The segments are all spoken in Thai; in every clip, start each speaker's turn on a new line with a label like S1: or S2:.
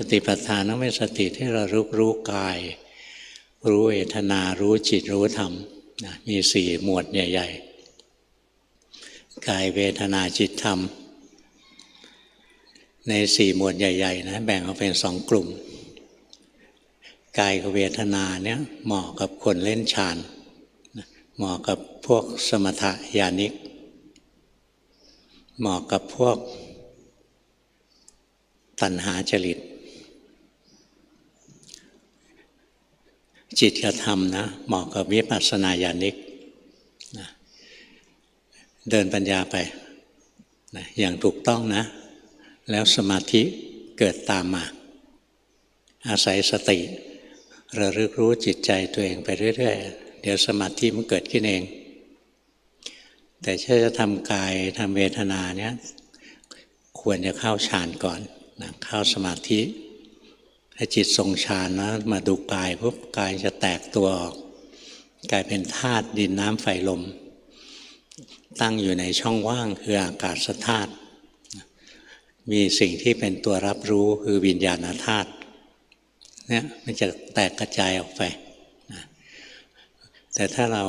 S1: สติปัฏฐานต้องเป็นสติที่เรารู้รู้กาย รู้เวทนารู้จิตรู้ธรรมนะมีสี่หมวดใหญ่ๆกายเวทนาจิตธรรม ในสี่หมวดใหญ่ๆนะแบ่งออกเป็นสองกลุ่มกายกับเวทนาเนี่ยเหมาะกับคนเล่นฌานเหมาะกับพวกสมถะญาณิก เหมาะกับพวกตัณหาจริต จิตกระทำนะเหมาะกับวิปัสสนาญาณิกนะเดินปัญญาไปนะอย่างถูกต้องนะ แล้วสมาธิเกิดตามมา อาศัยสติ ระลึกรู้จิตใจตัวเองไปเรื่อยๆ เดี๋ยวสมาธิมันเกิดขึ้นเอง แต่ถ้าจะทำกายทำเวทนาเนี่ยควรจะเข้าฌานก่อนนะเข้าสมาธิ ถ้าจิตทรงฌานนะ มาดูกายปุ๊บกายจะแตกตัวออกกลายเป็นธาตุดินน้ำไฟลม ตั้งอยู่ในช่องว่างคืออากาศธาตุมีสิ่งที่เป็นตัวรับรู้คือวิญญาณธาตุเนี่ยมันจะแตกกระจายออกไป แต่ถ้าเรา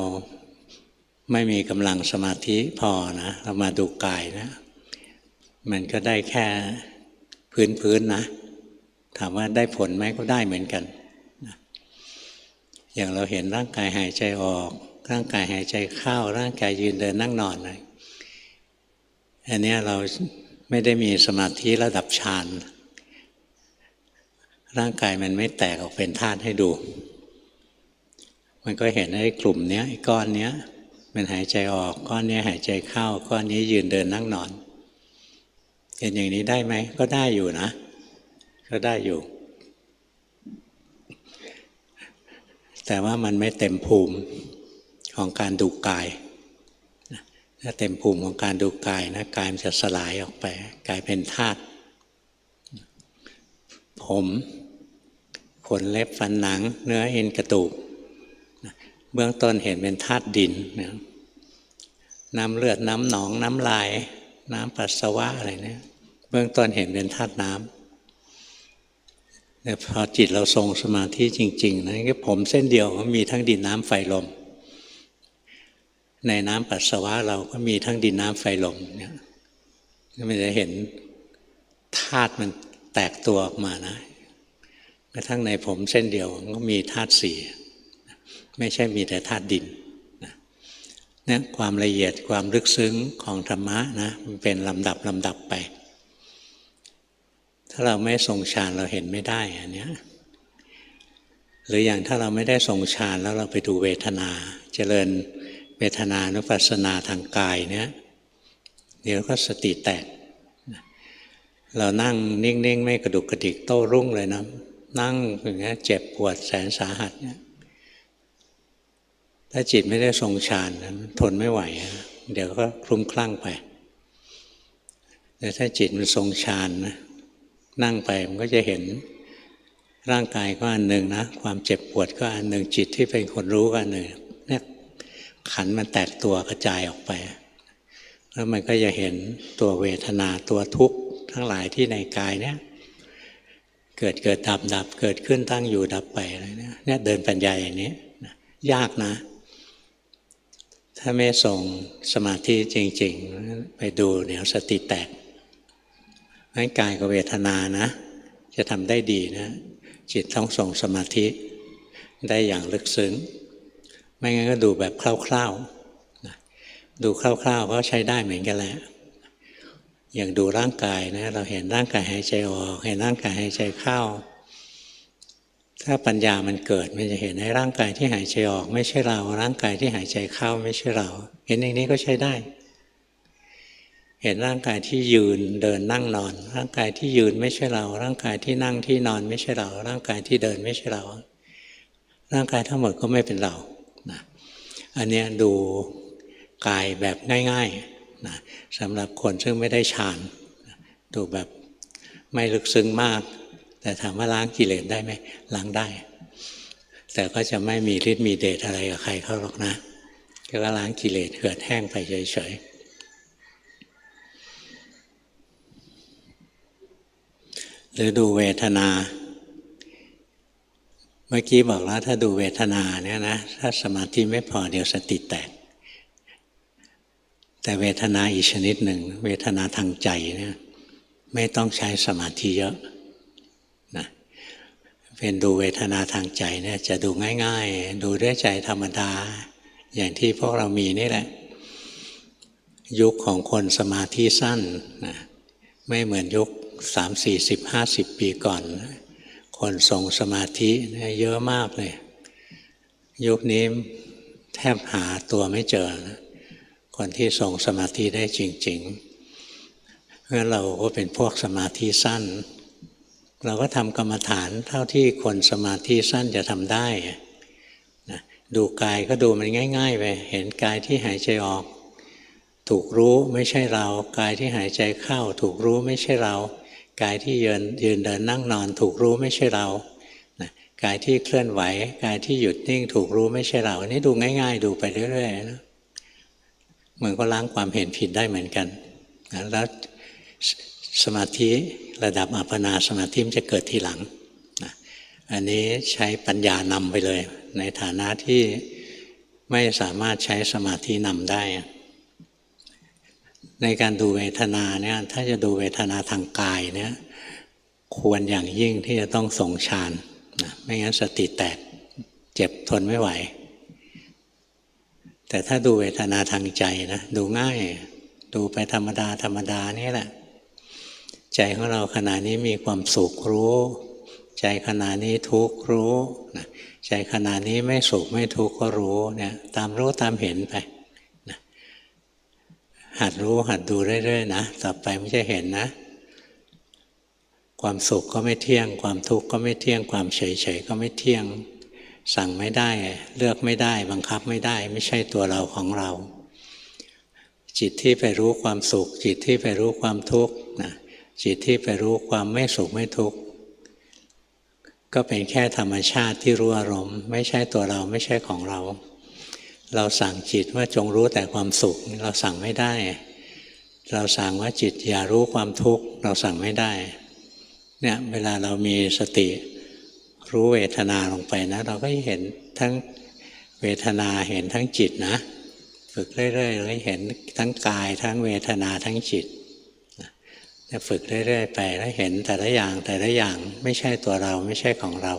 S1: ไม่มีกำลังสมาธิพอนะเรามาดูกายนะ มันก็ได้แค่พื้นๆนนะ ถามว่าได้ผลไหมก็ได้เหมือนกัน อย่างเราเห็นร่างกายหายใจออก ร่างกายหายใจเข้า ร่างกายยืนเดินนั่งนอนเลยอันนี้เราไม่ได้มีสมาธิระดับฌานร่างกายมันไม่แตกออกเป็นธาตุให้ดู มันก็เห็นไอ้กลุ่มเนี้ยไอ้ก้อนเนี้ย มันหายใจออกก้อนนี้หายใจเข้า ก้อนนี้ยืนเดินนั่งนอนเห็นอย่างนี้ได้ไหมก็ได้อยู่นะ ก็ได้อยู่ แต่ว่ามันไม่เต็มภูมิของการดูกาย ถ้าเต็มภูมิของการดูกายนะกายมันจะสลายออกไปกลายเป็นธาตุผมขนเล็บฟันหนัง เนื้อเอ็นกระดูกเบื้องต้นเห็นเป็นธาตุดินนะน้ำเลือดน้ำหนองน้ำลาย น้ำปัสสาวะอะไรเนี่ยเบื้องต้นเห็นเป็นธาตุน้ำ แต่พอจิตเราทรงสมาธิจริง ๆนะก็ผมเส้นเดียวก็มีทั้งดินน้ำไฟลม ในน้ำปัสสาวะเราก็มีทั้งดินน้ำไฟลมเนี่ยมันจะเห็นธาตุมันแตกตัวออกมานะกระทั่งในผมเส้นเดียวก็มีธาตุสี่ไม่ใช่มีแต่ธาตุดินเนี่ยความละเอียดความลึกซึ้งของธรรมะนะมันเป็นลำดับลำดับไปาเราไม่ทรงฌานเราเห็นไม่ได้อันเนี้ยหรืออย่างถ้าเราไม่ได้ทรงฌานแล้วเราไปดูเวทนา เจริญเวทนานุปัสสนาทางกายเนี่ยเดี๋ยวก็สติแตก เรานั่งนิ่งๆ ไม่กระดุกกระดิกโต้รุ่งเลยนะนั่งอย่างเงี้ยเจ็บปวดแสนสาหัสเนี่ยถ้าจิตไม่ได้ทรงฌานทนไม่ไหว เดี๋ยวก็คลุ้มคลั่งไปแต่ถ้าจิตมันทรงฌานนะ นั่งไปมันก็จะเห็นร่างกายก็อันหนึ่งนะความเจ็บปวดก็อันหนึ่งจิตที่เป็นคนรู้ก็อันหนึ่งเนี่ยขันมันแตกตัวกระจายออกไป แล้วมันก็จะเห็นตัวเวทนาตัวทุกข์ทั้งหลายที่ในกายเนี่ยเกิดเกิดดับดับเกิดขึ้นตั้งอยู่ดับไปอะไรเนี่ยเนี่ยเดินปัญญาอย่างนี้ยากนะ ถ้าไม่ส่งสมาธิจริง ๆ ไปดูเดี๋ยวสติแตก งั้นกายกับเวทนานะ จะทำได้ดีนะ จิตต้องส่งสมาธิได้อย่างลึกซึ้ง ไม่งั้นก็ดูแบบคร่าวๆดูคร่าวๆก็ใช้ได้เหมือนกันแหละอย่างดูร่างกายนะเราเห็นร่างกายหายใจออก เห็นร่างกายหายใจเข้า ถ้าปัญญามันเกิดมันจะเห็นในร่างกายที่หายใจออก ไม่ใช่เรา ร่างกายที่หายใจเข้าไม่ใช่เรา เห็นอย่างนี้ก็ใช้ได้ เห็นร่างกายที่ยืนเดินนั่งนอน ร่างกายที่ยืนไม่ใช่เรา ร่างกายที่นั่งที่นอนไม่ใช่เรา ร่างกายที่เดินไม่ใช่เรา ร่างกายทั้งหมดก็ไม่เป็นเรานะอันนี้ดูกายแบบง่ายๆนะสำหรับคนซึ่งไม่ได้ฌานดูแบบไม่ลึกซึ้งมาก แต่ถามว่าล้างกิเลสได้ไหมล้างได้ แต่ก็จะไม่มีฤทธิ์มีเดชอะไรกับใครเขาหรอกนะก็ล้างกิเลสเหือดแห้งไปเฉยๆ รือดูเวทนา เมื่อกี้บอกแล้วถ้าดูเวทนาเนี่ยนะถ้าสมาธิไม่พอเดี๋ยวสติแตก แต่เวทนาอีกชนิดหนึ่ง เวทนาทางใจเนี่ยไม่ต้องใช้สมาธิเยอะนะเป็นดูเวทนาทางใจเนี่ยจะดูง่าย ๆ ดูด้วยใจธรรมดา อย่างที่พวกเรามีนี่แหละ ยุคของคนสมาธิสั้นนะไม่เหมือนยุค สามสี่สิบห้าสิบปีก่อน คนทรงสมาธิเยอะมากเลย ยุคนี้แทบหาตัวไม่เจอนะคนที่ทรงสมาธิได้จริง ๆ เพราะเราก็เป็นพวกสมาธิสั้น เราก็ทำกรรมฐานเท่าที่คนสมาธิสั้นจะทำได้นะดูกายก็ดูมันง่ายๆไปเห็นกายที่หายใจออก ถูกรู้ไม่ใช่เรา กายที่หายใจเข้า ถูกรู้ไม่ใช่เรา กายที่ยืนยืนเดินนั่งนอนถูกรู้ไม่ใช่เรานะกายที่เคลื่อนไหว กายที่หยุดนิ่งถูกรู้ไม่ใช่เราอันนี้ดูง่าย ๆ ดูไปเรื่อยๆนะมันก็ล้างความเห็นผิดได้เหมือนกันนะแล้วสมาธิระดับอัปปนาสมาธิมันจะเกิดทีหลังนะอันนี้ใช้ปัญญานำไปเลย ในฐานะที่ไม่สามารถใช้สมาธินำได้ ในการดูเวทนาเนี่ยถ้าจะดูเวทนาทางกายเนี่ยควรอย่างยิ่งที่จะต้องทรงฌานนะไม่งั้นสติแตกเจ็บทนไม่ไหว แต่ถ้าดูเวทนาทางใจนะดูง่าย ดูไปธรรมดาธรรมดานี่แหละ ใจของเราขณะนี้มีความสุขรู้ ใจขณะนี้ทุกข์รู้นะใจขณะนี้ไม่สุขไม่ทุกข์ก็รู้เนี่ยตามรู้ตามเห็นไป หัดรู้หัดดูเรื่อยๆนะต่อไปไม่จะเห็นนะ ความสุขก็ไม่เที่ยง ความทุกข์ก็ไม่เที่ยง ความเฉยๆก็ไม่เที่ยง สั่งไม่ได้ เลือกไม่ได้ บังคับไม่ได้ ไม่ใช่ตัวเราของเรา จิตที่ไปรู้ความสุข จิตที่ไปรู้ความทุกข์นะจิตที่ไปรู้ความไม่สุขไม่ทุกข์ก็เป็นแค่ธรรมชาติที่รู้อารมณ์ไม่ใช่ตัวเราไม่ใช่ของเรา เราสั่งจิตว่าจงรู้แต่ความสุข เราสั่งไม่ได้ เราสั่งว่าจิตอย่ารู้ความทุกข์ เราสั่งไม่ได้เนี่ยเวลาเรามีสติรู้เวทนาลงไปนะ เราก็เห็นทั้งเวทนาเห็นทั้งจิตนะ ฝึกเรื่อยๆเลยเห็นทั้งกายทั้งเวทนาทั้งจิตจะฝึกเรื่อยๆไปแล้วเห็นแต่ละอย่างแต่ละอย่างไม่ใช่ตัวเราไม่ใช่ของเรา